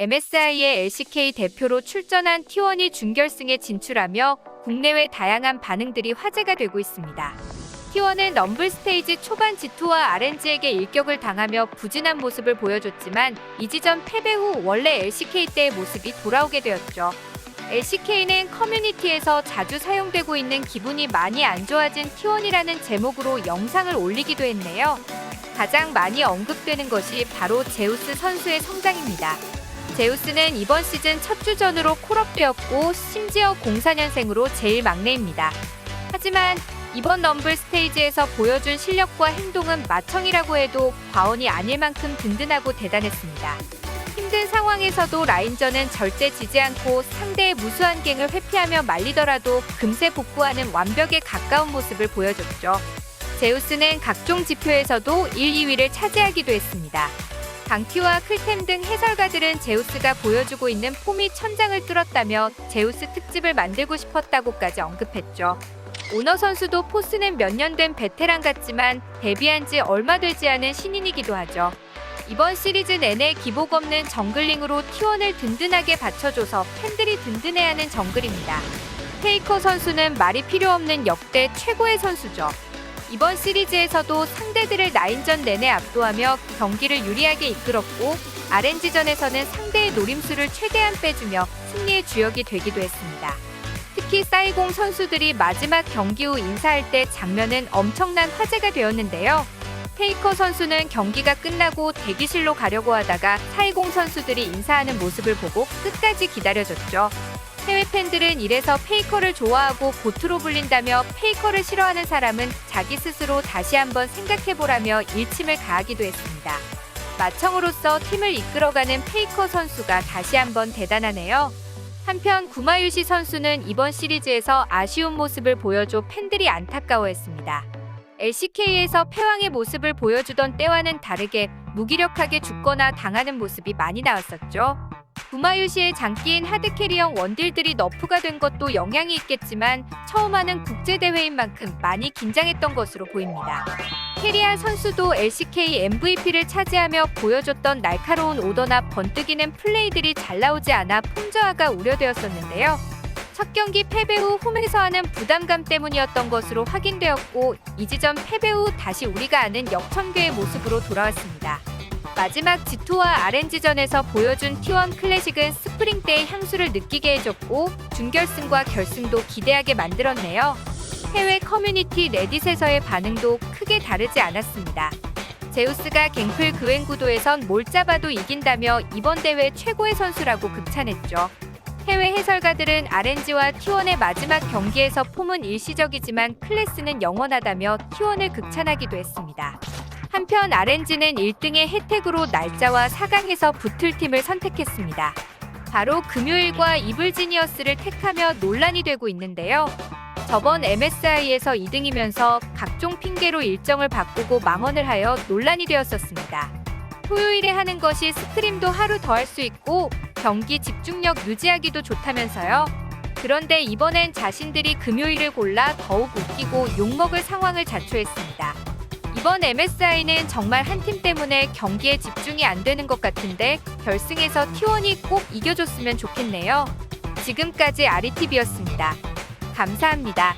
MSI의 LCK 대표로 출전한 T1이 준결승에 진출하며 국내외 다양한 반응들이 화제가 되고 있습니다. T1은 럼블 스테이지 초반 G2와 RNG에게 일격을 당하며 부진한 모습을 보여줬지만 이지전 패배 후 원래 LCK 때의 모습이 돌아오게 되었죠. LCK는 커뮤니티에서 자주 사용되고 있는 기분이 많이 안 좋아진 T1이라는 제목으로 영상을 올리기도 했네요. 가장 많이 언급되는 것이 바로 제우스 선수의 성장입니다. 제우스는 이번 시즌 첫 주전으로 콜업되었고 심지어 04년생으로 제일 막내입니다. 하지만 이번 럼블 스테이지에서 보여준 실력과 행동은 마청이라고 해도 과언이 아닐 만큼 든든하고 대단했습니다. 힘든 상황에서도 라인전은 절대 지지 않고 상대의 무수한 갱을 회피하며 말리더라도 금세 복구하는 완벽에 가까운 모습을 보여줬죠. 제우스는 각종 지표에서도 1, 2위를 차지하기도 했습니다. 강티와 클템 등 해설가들은 제우스가 보여주고 있는 폼이 천장을 뚫었다며 제우스 특집을 만들고 싶었다고까지 언급했죠. 오너 선수도 포스는 몇 년 된 베테랑 같지만 데뷔한 지 얼마 되지 않은 신인이기도 하죠. 이번 시리즈 내내 기복 없는 정글링으로 T1을 든든하게 받쳐줘서 팬들이 든든해하는 정글입니다. 페이커 선수는 말이 필요 없는 역대 최고의 선수죠. 이번 시리즈에서도 상대들을 라인전 내내 압도하며 경기를 유리하게 이끌었고 RNG전에서는 상대의 노림수를 최대한 빼주며 승리의 주역이 되기도 했습니다. 특히 사이공 선수들이 마지막 경기 후 인사할 때 장면은 엄청난 화제가 되었는데요. 페이커 선수는 경기가 끝나고 대기실로 가려고 하다가 사이공 선수들이 인사하는 모습을 보고 끝까지 기다려줬죠. 해외 팬들은 이래서 페이커를 좋아하고 고트로 불린다며 페이커를 싫어하는 사람은 자기 스스로 다시 한번 생각해보라며 일침을 가하기도 했습니다. 마청으로서 팀을 이끌어가는 페이커 선수가 다시 한번 대단하네요. 한편 구마유시 선수는 이번 시리즈에서 아쉬운 모습을 보여줘 팬들이 안타까워했습니다. LCK에서 패왕의 모습을 보여주던 때와는 다르게 무기력하게 죽거나 당하는 모습이 많이 나왔었죠. 구마유시의 장기인 하드캐리형 원딜들이 너프가 된 것도 영향이 있겠지만 처음 하는 국제대회인 만큼 많이 긴장했던 것으로 보입니다. 캐리아 선수도 LCK MVP를 차지하며 보여줬던 날카로운 오더나 번뜩이는 플레이들이 잘 나오지 않아 폼 저하가 우려되었었는데요. 첫 경기 패배 후 홈에서 하는 부담감 때문이었던 것으로 확인되었고 이지전 패배 후 다시 우리가 아는 역청교의 모습으로 돌아왔습니다. 마지막 G2와 RNG전에서 보여준 T1 클래식은 스프링 때의 향수를 느끼게 해줬고 준결승과 결승도 기대하게 만들었네요. 해외 커뮤니티 레딧에서의 반응도 크게 다르지 않았습니다. 제우스가 갱플 그웬 구도에선 뭘 잡아도 이긴다며 이번 대회 최고의 선수라고 극찬했죠. 해외 해설가들은 RNG와 T1의 마지막 경기에서 폼은 일시적이지만 클래스는 영원하다며 T1을 극찬하기도 했습니다. 한편 RNG는 1등의 혜택으로 날짜와 4강에서 붙을 팀을 선택했습니다. 바로 금요일과 이블지니어스를 택하며 논란이 되고 있는데요. 저번 MSI에서 2등이면서 각종 핑계로 일정을 바꾸고 망언을 하여 논란이 되었었습니다. 토요일에 하는 것이 스크림도 하루 더 할 수 있고 경기 집중력 유지하기도 좋다면서요. 그런데 이번엔 자신들이 금요일을 골라 더욱 웃기고 욕먹을 상황을 자초했습니다. 이번 MSI는 정말 한 팀 때문에 경기에 집중이 안 되는 것 같은데 결승에서 T1이 꼭 이겨줬으면 좋겠네요. 지금까지 아리TV였습니다. 감사합니다.